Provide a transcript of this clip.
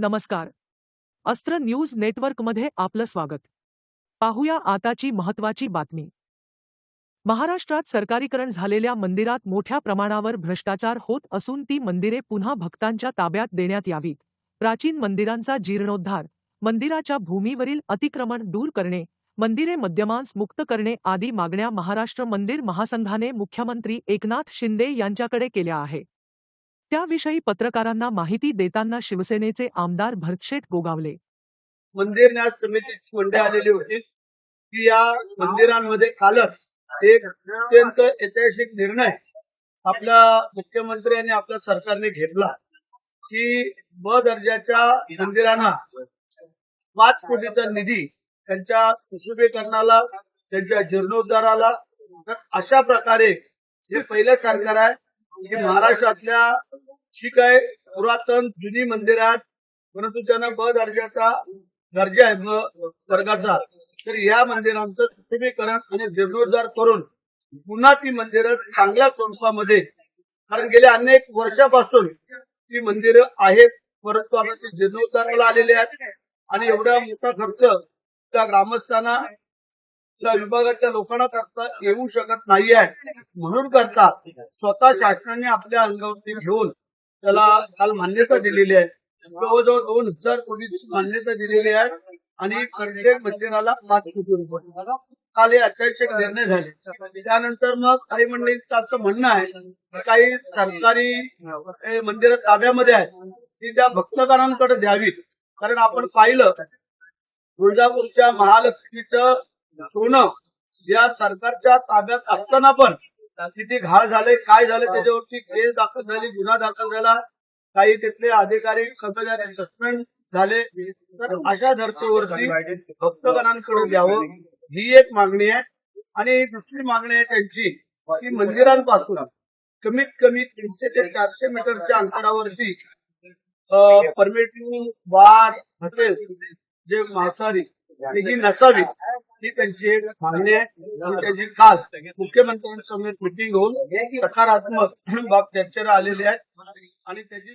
नमस्कार. अस्त्र न्यूज नेटवर्कमध्ये आपलं स्वागत. पाहूया आताची महत्वाची बातमी. महाराष्ट्रात सरकारीकरण झालेल्या मंदिरात मोठ्या प्रमाणावर भ्रष्टाचार होत असून ती मंदिरे पुन्हा भक्तांच्या ताब्यात देण्यात यावीत. प्राचीन मंदिरांचा जीर्णोद्धार मंदिराच्या भूमीवरील अतिक्रमण दूर करणे मंदिरे मद्यमांस मुक्त करणे आदी मागण्या महाराष्ट्र मंदिर महासंघाने मुख्यमंत्री एकनाथ शिंदे यांच्याकडे केल्या आहे. त्याविषयी पत्रकारांना माहिती देताना शिवसेनेचे आमदार भरतशेठ गोगावले. मंदिर न्यास समितीची मंडळी आलेली होती. की या मंदिरांमध्ये कालच एक अत्यंत ऐतिहासिक निर्णय आपल्या मुख्यमंत्र्यांनी आपल्या सरकारने घेतला. की ब दर्जाच्या मंदिरांना पाच कोटीचा निधी त्यांच्या सुशोभीकरणाला त्यांच्या जीर्णोद्धाराला. तर अशा प्रकारे जे पहिलं सरकार आहे की महाराष्ट्रातल्या जी काय पुरातन जुनी मंदिर आहेत परंतु त्यांना ब दर्जाचा दर्जा आहे ब वर्गाचा. तर या मंदिरांचं सुशोभीकरण आणि जीर्णोद्धार करून पुन्हा ती मंदिरं चांगल्या स्वरूपामध्ये कारण गेल्या अनेक वर्षापासून ती मंदिरं आहेत. परंतु आता ते जीर्णोद्धाराला आलेली आहेत. आणि एवढा मोठा खर्च त्या ग्रामस्थांना त्या विभागाच्या लोकांना करता येऊ शकत नाही आहे म्हणून करता स्वतः शासनाने आपल्या अंगावरती घेऊन त्याला काल मान्यता दिलेली आहे. जवळजवळ दोन हजार कोटीची मान्यता दिलेली आहे. आणि प्रत्येक मंदिराला पाच कोटी रुपये. काल हे अत्याशय निर्णय झाले. त्यानंतर मग काही मंडळींचं असं म्हणणं आहे काही सरकारी मंदिर मंदिरं ताब्यामध्ये आहेत. ती त्या भक्तगणांकडे द्यावीत. कारण आपण पाहिलं तुळजापूरच्या महालक्ष्मीचं सोनं या सरकारच्या ताब्यात असताना पण किती घाळ झाले काय झाले त्याच्यावरती केस दाखल झाली गुन्हा दाखल झाला. काही तिथले अधिकारी कर्मचारी सस्पेंड झाले. तर अशा धर्तीवरती भक्तगणांकडे द्यावं ही एक मागणी आहे. आणि दुसरी मागणी आहे त्यांची की मंदिरांपासून कमीत कमी तीनशे ते चारशे मीटरच्या अंतरावरती परमिटिंग बार हॉटेल जे मांसाहारी ही नसावी. ही त्यांची मागणी आहे आणि त्याची काल मुख्यमंत्र्यांसमोर मिटिंग होऊन सकारात्मक बाब चर्चेला आलेली आहे. आणि त्याची